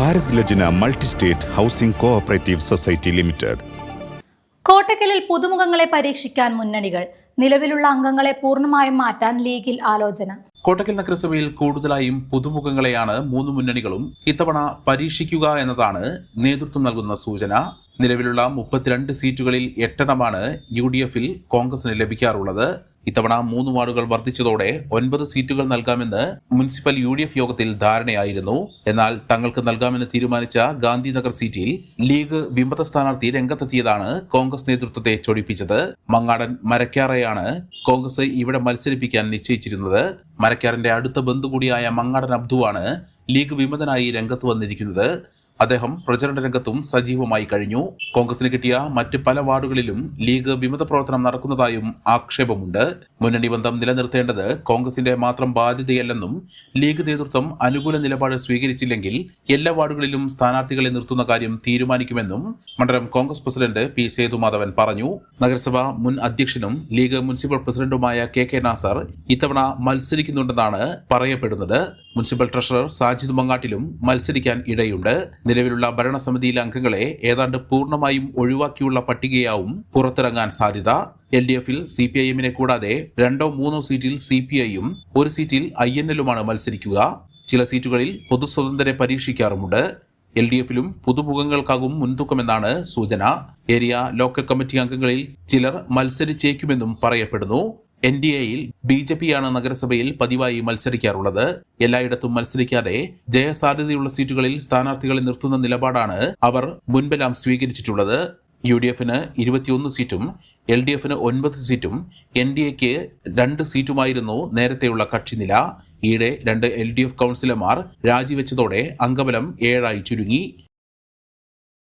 Bharat Lajna multi state housing cooperative society limited. കോട്ടക്കലിൽ പുതുമുഖങ്ങളെ പരീക്ഷിക്കാൻ മുന്നണികൾ. നിലവിലുള്ള അംഗങ്ങളെ പൂർണമായും മാറ്റാൻ ലീഗിൽ ആലോചന. കോട്ടക്കൽ നഗരസഭയിൽ കൂടുതലായും പുതുമുഖങ്ങളെയാണ് മൂന്ന് മുന്നണികളും ഇത്തവണ പരീക്ഷിക്കുക എന്നതാണ് നേതൃത്വം നൽകുന്ന സൂചന. നിലവിലുള്ള മുപ്പത്തിരണ്ട് സീറ്റുകളിൽ എട്ടെണ്ണമാണ് യു ഡി എഫിൽ കോൺഗ്രസിന് ലഭിക്കാറുള്ളത്. ഇത്തവണ മൂന്ന് വാർഡുകൾ വർദ്ധിച്ചതോടെ ഒൻപത് സീറ്റുകൾ നൽകാമെന്ന് മുനിസിപ്പൽ യു ഡി എഫ് യോഗത്തിൽ ധാരണയായിരുന്നു. എന്നാൽ തങ്ങൾക്ക് നൽകാമെന്ന് തീരുമാനിച്ച ഗാന്ധിനഗർ സീറ്റിൽ ലീഗ് വിമത സ്ഥാനാർത്ഥി രംഗത്തെത്തിയതാണ് കോൺഗ്രസ് നേതൃത്വത്തെ ചൊടിപ്പിച്ചത്. മങ്ങാടൻ മരക്കാറയാണ് കോൺഗ്രസ് ഇവിടെ മത്സരിപ്പിക്കാൻ നിശ്ചയിച്ചിരുന്നത്. മരക്കാറിന്റെ അടുത്ത ബന്ധു കൂടിയായ മങ്ങാടൻ അബ്ദുവാണ് ലീഗ് വിമതനായി രംഗത്ത് വന്നിരിക്കുന്നത്. അദ്ദേഹം പ്രചരണ രംഗത്തും സജീവമായി കഴിഞ്ഞു. കോൺഗ്രസിന് കിട്ടിയ മറ്റ് പല വാർഡുകളിലും ലീഗ് വിമത പ്രവർത്തനം നടക്കുന്നതായും ആക്ഷേപമുണ്ട്. മുന്നണി ബന്ധം നിലനിർത്തേണ്ടത് കോൺഗ്രസിന്റെ മാത്രം ബാധ്യതയല്ലെന്നും ലീഗ് നേതൃത്വം അനുകൂല നിലപാട് സ്വീകരിച്ചില്ലെങ്കിൽ എല്ലാ വാർഡുകളിലും സ്ഥാനാർത്ഥികളെ നിർത്തുന്ന കാര്യം തീരുമാനിക്കുമെന്നും മണ്ഡലം കോൺഗ്രസ് പ്രസിഡന്റ് പി സേതുമാധവൻ പറഞ്ഞു. നഗരസഭാ മുൻ അധ്യക്ഷനും ലീഗ് മുനിസിപ്പൽ പ്രസിഡന്റുമായ കെ കെ നാസർ ഇത്തവണ മത്സരിക്കുന്നുണ്ടെന്നാണ് പറയപ്പെടുന്നത്. മുനിസിപ്പൽ ട്രഷറർ സാജിദ് മങ്ങാട്ടിലും മത്സരിക്കാൻ ഇടയുണ്ട്. നിലവിലുള്ള ഭരണസമിതിയിലെ അംഗങ്ങളെ ഏതാണ്ട് പൂർണമായും ഒഴിവാക്കിയുള്ള പട്ടികയാവും പുറത്തിറങ്ങാൻ സാധ്യത. എൽ ഡി എഫിൽ സി പി ഐ എമ്മിനെ കൂടാതെ രണ്ടോ മൂന്നോ സീറ്റിൽ സി പി ഐയും ഒരു സീറ്റിൽ ഐ എൻ എല്ലുമാണ് മത്സരിക്കുക. ചില സീറ്റുകളിൽ പൊതുസ്വതന്ത്രരെ പരീക്ഷിക്കാറുമുണ്ട്. എൽ ഡി എഫിലും പുതുമുഖങ്ങൾക്കാകും മുൻതൂക്കമെന്നാണ് സൂചന. ഏരിയ ലോക്കൽ കമ്മിറ്റി അംഗങ്ങളിൽ ചിലർ മത്സരിച്ചേക്കുമെന്നും പറയപ്പെടുന്നു. എൻ ഡി എയിൽ ബി ജെ പിയാണ് നഗരസഭയിൽ പതിവായി മത്സരിക്കാറുള്ളത്. എല്ലായിടത്തും മത്സരിക്കാതെ ജയസാധ്യതയുള്ള സീറ്റുകളിൽ സ്ഥാനാർത്ഥികളെ നിർത്തുന്ന നിലപാടാണ് അവർ മുൻപെല്ലാം സ്വീകരിച്ചിട്ടുള്ളത്. യു ഡി എഫിന് ഇരുപത്തിയൊന്ന് സീറ്റും എൽ ഡി എഫിന് ഒൻപത് സീറ്റും എൻ ഡി എക്ക് രണ്ട് സീറ്റുമായിരുന്നു നേരത്തെയുള്ള കക്ഷിനില. ഈയിടെ രണ്ട് എൽ ഡി എഫ് കൗൺസിലർമാർ രാജിവെച്ചതോടെ അംഗബലം ഏഴായി ചുരുങ്ങി.